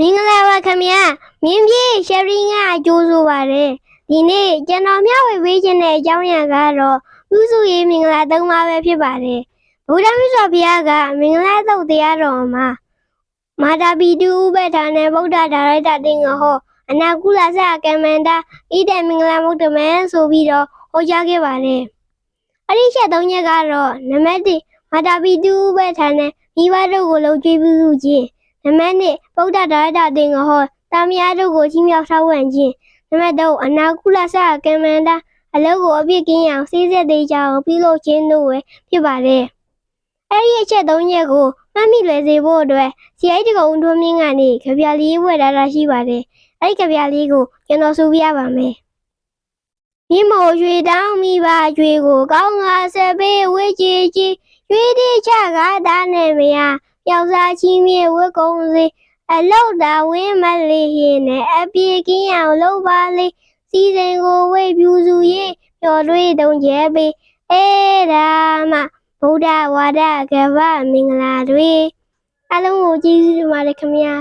မင်္ဂလာပါခင်ဗျာမြင်းပြေရှယ်ရီငါအကျိုးဆိုပါတယ်ဒီနေ့ကျွန်တော်မျှဝေပေးခြင်းတဲ့အကြောင်းအရာကတော့ပြုစုရေးမင်္ဂလာသုံးပါးပဲဖြစ်ပါတယ်ဗုဒ္ဓမြတ်စွာဘုရားကမင်္ဂလာသုတ်တရားတော်မှာမာတာပီတူဥပ္ပထာနဲ့ဗုဒ္ဓဒါရိုက်တာတင်ငဟောအနာကုလဆကမ္မန္တာဣတေမင်္ဂလာမုဒ္ဓမန်ဆိုပြီးတော့ဟောကြားခဲ့ပါတယ်အဲ့ဒီချက်သုံးချက်ကတော့နံပါတ်1မာတာပီတူဥပ္ပထာနဲ့မိဘတို့ကိုလုံကျွေးပြုစုခြင်း နံပါတ်2ဗုဒ္ဓဒါရတသင်္ကဟောတာမယာတို့ကိုချင်းမြောက်ထောက်ဝန့်ခြင်းနံပါတ်3အနာကုလဆာကမ္မန္တာအလုတ်ကိုအပြစ်ကင်းအောင်စီးစက်သေးကြအောင်ပြုလုပ်ခြင်းတို့ပဲဖြစ်ပါတယ်။အဲဒီအချက်၃ချက်ကိုမှတ်မိလွယ်စေဖို့အတွက်စီအိုက်တကုံတွင်းမြင့်ကနေကြပြလေးဝယ်ထားတာရှိပါတယ်။အဲဒီကြပြလေးကိုကျွန်တော်ဆိုပြရပါမယ်။မြင့်မို့ရွှေတောင်းမိပါရွှေကိုကောင်းငါဆက်ပေးဝေးကြည်ကြည်ရွှေတိချကားသားနဲ့မယား ယောက်ျားချင်းမြေဝတ်ကုံစေအလောက်တာဝင်းမလေးဟင်းနဲ့အပြေကင်းအောင်လုပ်ပါလေစီစဉ်ကိုဝိတ်ပြူစုရေးပျော်တွေးတုံးကျဲပေးအဲဒါမှဗုဒ္ဓဝါဒကဗ္ဗမင်္ဂလာတွေအလုံးကိုကျေးဇူးတင်ပါတယ်ခင်ဗျာ